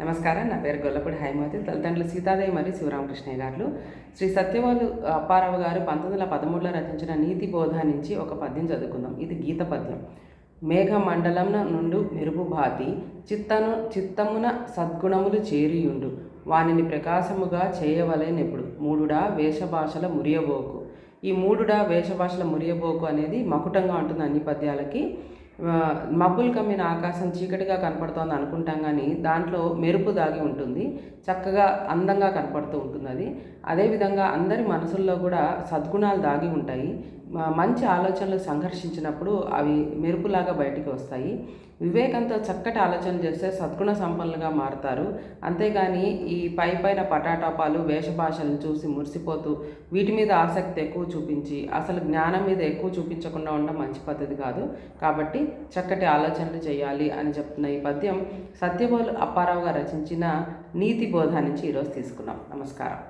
నమస్కారం నా పేరు గొల్లపూడి హైమవతి తల్లిదండ్రులు సీతాదేవి మరియు శివరామకృష్ణయ్య గారు. శ్రీ సత్యవాలు అప్పారావు గారు పంతొమ్మిది వందల పదమూడులో రచించిన నీతి బోధ నుంచి ఒక పద్యం చదువుకుందాం. ఇది గీత పద్యం. మేఘ మండలం నుండు మెరుపు భాతి చిత్తను చిత్తమున సద్గుణములు చేరియుండు. వానిని ప్రకాశముగా చేయవలేనెప్పుడు మూడుడా వేషభాషల మురియబోకు. ఈ మూడుడా వేషభాషల మురియబోకు అనేది మకుటంగా ఉంటుంది అన్ని పద్యాలకి మబ్బులు కమ్మిన ఆకాశం చీకటిగా కనపడుతోంది అనుకుంటాం కానీ దాంట్లో మెరుపు దాగి ఉంటుంది. చక్కగా అందంగా కనపడుతూ ఉంటుంది అది. అదేవిధంగా అందరి మనసుల్లో కూడా సద్గుణాలు దాగి ఉంటాయి. మంచి ఆలోచనలు సంఘర్షించినప్పుడు అవి మెరుపులాగా బయటికి వస్తాయి. వివేకంతో చక్కటి ఆలోచన చేస్తే సద్గుణ సంపన్నులుగా మారుతారు. అంతేగాని ఈ పై పైన పటాటాపాలు వేషభాషలను చూసి మురిసిపోతూ వీటి మీద ఆసక్తి ఎక్కువ చూపించి అసలు జ్ఞానం మీద ఎక్కువ చూపించకుండా ఉండడం మంచి పద్ధతి కాదు. కాబట్టి చక్కటి ఆలోచనలు చేయాలి అని చెప్తున్న ఈ పద్యం సత్యబోలు అప్పారావు గారు రచించిన నీతి బోధ నుంచి ఈరోజు తీసుకున్నాం. నమస్కారం.